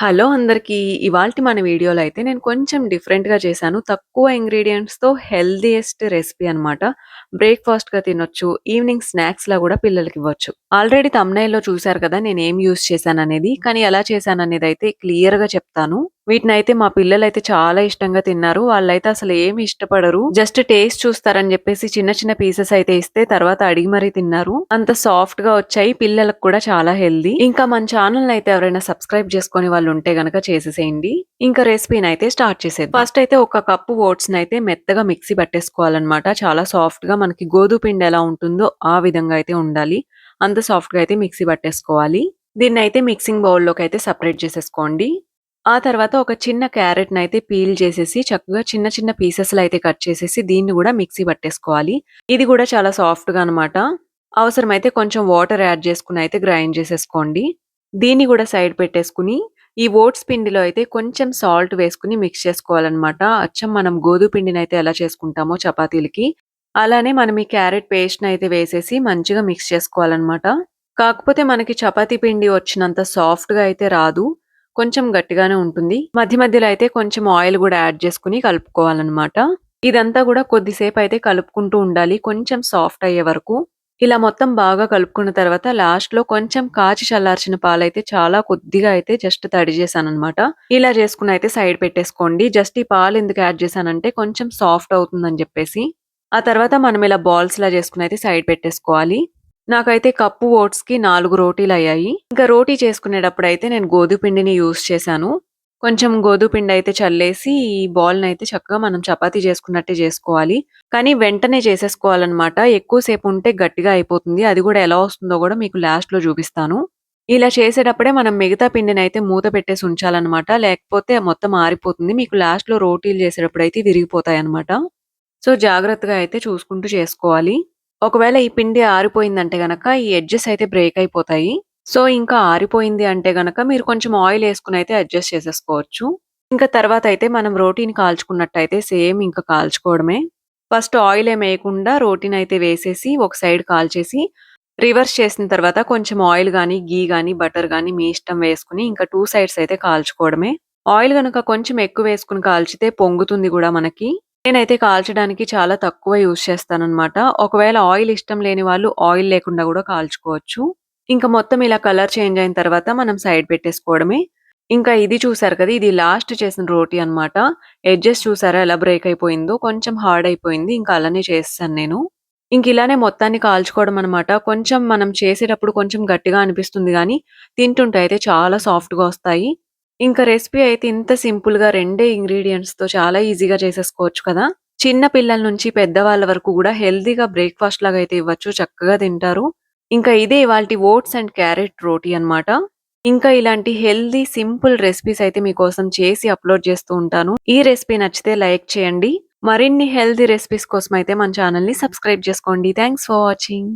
Hello అందరికీ! ఇవాల్టి మన వీడియోలో అయితే నేను కొంచెం డిఫరెంట్‌గా చేశాను. తక్కువ ఇంగ్రీడియంట్స్తో హెల్దీయెస్ట్ రెసిపీ అనమాట. బ్రేక్‌ఫాస్ట్‌గా తినొచ్చు. ఈవినింగ్ స్నాక్స్‌లా పిల్లలకి ఇవ్వచ్చు ఆల్రెడీ తమ్నైల్లో చూసారు కదా! నేను ఏం యూస్ చేశాను చేశాననేది. కానీ ఎలా చేశాననేదైతే క్లియర్‌గా చెప్తాను. వీటినైతే మా పిల్లలైతే చాలా ఇష్టంగా తిన్నారు. వాళ్ళైతే అసలు ఏమి ఇష్టపడరు. జస్ట్ టేస్ట్ చూస్తారని చెప్పేసి చిన్న చిన్న పీసెస్ అయితే ఇస్తే తర్వాత అడిగి మరీ తిన్నారు. అంత సాఫ్ట్గా వచ్చాయి. పిల్లలకు కూడా చాలా హెల్తీ. ఇంకా మన ఛానల్ అయితే ఎవరైనా సబ్స్క్రైబ్ చేసుకొని వాళ్ళు ఉంటే గనక చేసేసేయండి. ఇంకా రెసిపీనైతే స్టార్ట్ చేసేది ఫస్ట్ అయితే ఒక కప్పు అయితే మెత్తగా మిక్సీ పట్టేసుకోవాలన్నమాట. చాలా సాఫ్ట్గా మనకి గోధుమ పిండి ఎలా ఉంటుందో ఆ విధంగా అయితే ఉండాలి. అంత సాఫ్ట్గా అయితే మిక్సీ పట్టేసుకోవాలి. దీన్ని అయితే మిక్సింగ్ బౌల్‌లోకి అయితే సపరేట్ చేసేసుకోండి. ఆ తర్వాత ఒక చిన్న క్యారెట్‌నైతే పీల్ చేసేసి చక్కగా చిన్న చిన్న పీసెస్‌లో అయితే కట్ చేసేసి దీన్ని కూడా మిక్సీ పట్టేసుకోవాలి. ఇది కూడా చాలా సాఫ్ట్‌గా అనమాట. అవసరమైతే కొంచెం వాటర్ యాడ్ చేసుకొని అయితే గ్రైండ్ చేసేసుకోండి. దీన్ని కూడా సైడ్ పెట్టేసుకొని ఈ ఓట్స్ పిండిలో అయితే కొంచెం సాల్ట్ వేసుకుని మిక్స్ చేసుకోవాలన్నమాట అచ్చం మనం గోధుమ పిండిని అయితే ఎలా చేసుకుంటామో చపాతీలకి, అలానే మనం ఈ క్యారెట్ పేస్ట్‌నైతే వేసేసి మంచిగా మిక్స్ చేసుకోవాలన్నమాట కాకపోతే మనకి చపాతీ పిండి వచ్చినంత సాఫ్ట్‌గా అయితే రాదు. కొంచెం గట్టిగానే ఉంటుంది. మధ్య మధ్యలో అయితే కొంచెం ఆయిల్ కూడా యాడ్ చేసుకొని కలుపుకోవాలన్నమాట ఇదంతా కూడా కొద్దిసేపు అయితే కలుపుకుంటూ ఉండాలి. కొంచెం సాఫ్ట్ అయ్యే వరకు. ఇలా మొత్తం బాగా కలుపుకున్న తర్వాత లాస్ట్‌లో కొంచెం కాచి చల్లార్చిన పాలైతే చాలా కొద్దిగా అయితే జస్ట్ తడి చేశానమాట ఇలా చేసుకుని అయితే సైడ్ పెట్టేసుకోండి. జస్ట్ ఈ పాలు ఎందుకు యాడ్ చేశానంటే కొంచెం సాఫ్ట్ అవుతుందని చెప్పేసి. ఆ తర్వాత మనం ఇలా బాల్స్ లా చేసుకుని అయితే సైడ్ పెట్టేసుకోవాలి. నాకైతే కప్పు ఓట్స్‌కి 4 రోటీలయ్యాయి. ఇంకా రోటీ చేసుకునేటప్పుడైతే నేను గోధుమ పిండిని యూజ్ చేశాను. కొంచెం గోధుమ పిండి అయితే చల్లేసి ఈ బాల్‌నైతే చక్కగా మనం చపాతీ చేసుకున్నట్టే చేసుకోవాలి. కానీ వెంటనే చేసేసుకోవాలనమాట. ఎక్కువ సేపు ఉంటే గట్టిగా అయిపోతుంది. అది కూడా ఎలా వస్తుందో కూడా మీకు లాస్ట్‌లో చూపిస్తాను. ఇలా చేసేటప్పుడే మనం మిగతా పిండినైతే మూత పెట్టేసి ఉంచాలన్నమాట లేకపోతే మొత్తం ఆరిపోతుంది. మీకు లాస్ట్‌లో రోటీలు చేసేటప్పుడు అయితే విరిగిపోతాయి అన్నమాట సో, జాగ్రత్తగా అయితే చూసుకుంటూ చేసుకోవాలి. ఒకవేళ ఈ పిండి ఆరిపోయిందంటే గనక ఈ ఎడ్జెస్ అయితే బ్రేక్ అయిపోతాయి. సో, ఇంకా ఆరిపోయింది అంటే గనక మీరు కొంచెం ఆయిల్ వేసుకుని అయితే అడ్జస్ట్ చేసేసుకోవచ్చు. ఇంకా తర్వాత అయితే మనం రోటీని కాల్చుకున్నట్టయితే సేమ్ ఇంకా కాల్చుకోవడమే. ఫస్ట్ ఆయిల్ ఏం వేయకుండా రోటీని అయితే వేసేసి ఒక సైడ్ కాల్చేసి రివర్స్ చేసిన తర్వాత కొంచెం ఆయిల్ కానీ గీ కానీ బటర్ కానీ మీ ఇష్టం వేసుకొని ఇంకా టూ సైడ్స్ అయితే కాల్చుకోవడమే. ఆయిల్ గనక కొంచెం ఎక్కువ వేసుకొని కాల్చితే పొంగుతుంది కూడా మనకి. నేనైతే కాల్చడానికి చాలా తక్కువ యూజ్ చేస్తానన్నమాట ఒకవేళ ఆయిల్ ఇష్టం లేని వాళ్ళు ఆయిల్ లేకుండా కూడా కాల్చుకోవచ్చు. ఇంకా మొత్తం ఇలా కలర్ చేంజ్ అయిన తర్వాత మనం సైడ్ పెట్టేసుకోవడమే. ఇంకా ఇది చూసారు కదా! ఇది లాస్ట్ చేసిన రోటీ అనమాట. ఎడ్జెస్ చూసారా ఎలా బ్రేక్ అయిపోయిందో కొంచెం హార్డ్ అయిపోయింది. ఇంకా అలానే చేస్తాను నేను. ఇంక ఇలానే మొత్తాన్ని కాల్చుకోవడం అనమాట. కొంచెం మనం చేసేటప్పుడు కొంచెం గట్టిగా అనిపిస్తుంది కానీ తింటుంటే అయితే చాలా సాఫ్ట్‌గా వస్తాయి. ఇంకా రెసిపీ అయితే ఇంత సింపుల్‌గా రెండే ఇంగ్రీడియంట్స్తో చాలా ఈజీగా చేసేసుకోవచ్చు కదా! చిన్న పిల్లల నుంచి పెద్దవాళ్ళ వరకు కూడా హెల్దీగా బ్రేక్‌ఫాస్ట్ లాగా అయితే ఇవ్వచ్చు. చక్కగా తింటారు. ఇంకా ఇదే ఇవాల్టి ఓట్స్ అండ్ క్యారెట్ రోటీ అనమాట. ఇంకా ఇలాంటి హెల్దీ సింపుల్ రెసిపీస్ అయితే మీకోసం చేసి అప్‌లోడ్ చేస్తూ ఉంటాను. ఈ రెసిపీ నచ్చితే లైక్ చేయండి. మరిన్ని హెల్దీ రెసిపీస్ కోసం అయితే మన ఛానల్ని సబ్స్క్రైబ్ చేసుకోండి. Thanks for watching.